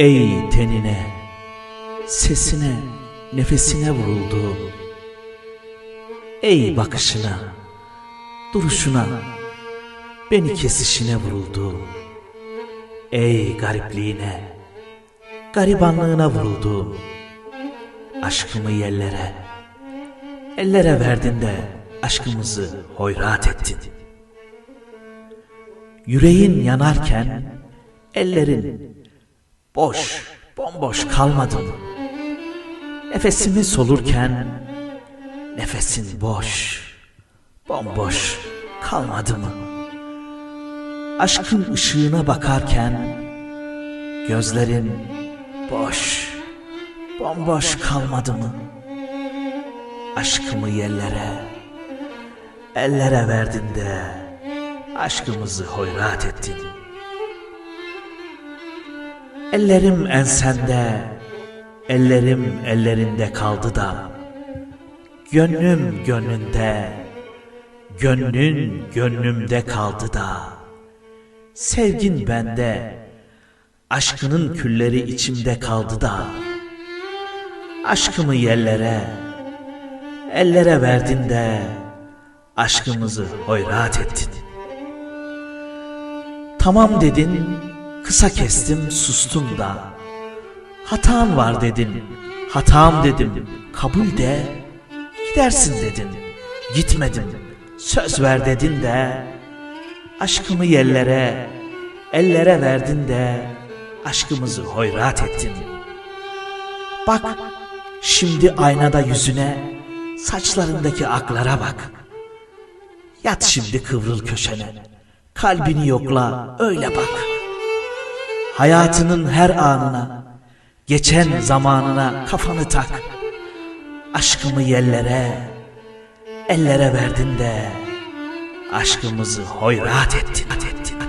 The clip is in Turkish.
Ey tenine, sesine, nefesine vuruldu. Ey bakışına, duruşuna, beni kesişine vuruldu. Ey garipliğine, garibanlığına vuruldu. Aşkımı yerlere, ellere verdin de aşkımızı hoyrat ettin. Yüreğin yanarken ellerin boş, bomboş kalmadı mı? Nefesimi solurken nefesin boş, bomboş kalmadı mı? Aşkın ışığına bakarken gözlerin boş, bomboş kalmadı mı? Aşkımı yerlere, ellere verdin de aşkımızı hoyrat ettin. Ellerim ensende, ellerim ellerinde kaldı da. Gönlüm gönlünde, gönlün gönlümde kaldı da. Sevgin bende, aşkının külleri içimde kaldı da. Aşkımı yerlere, ellere verdin de Aşkımızı hoyrat ettin. Tamam dedin, kısa kestim, sustum da. Hatam var dedin, hatam dedim, kabul de, gidersin dedin, gitmedim, söz ver dedin de, aşkımı yerlere, ellere verdin de, aşkımızı hoyrat ettin. Bak, şimdi aynada yüzüne, saçlarındaki aklara bak. Yat şimdi kıvrıl köşene. Kalbini yokla, öyle bak. Hayatının her anına, geçen zamanına kafanı tak. Aşkımı yerlere, ellere verdin de aşkımızı hoyrat ettin.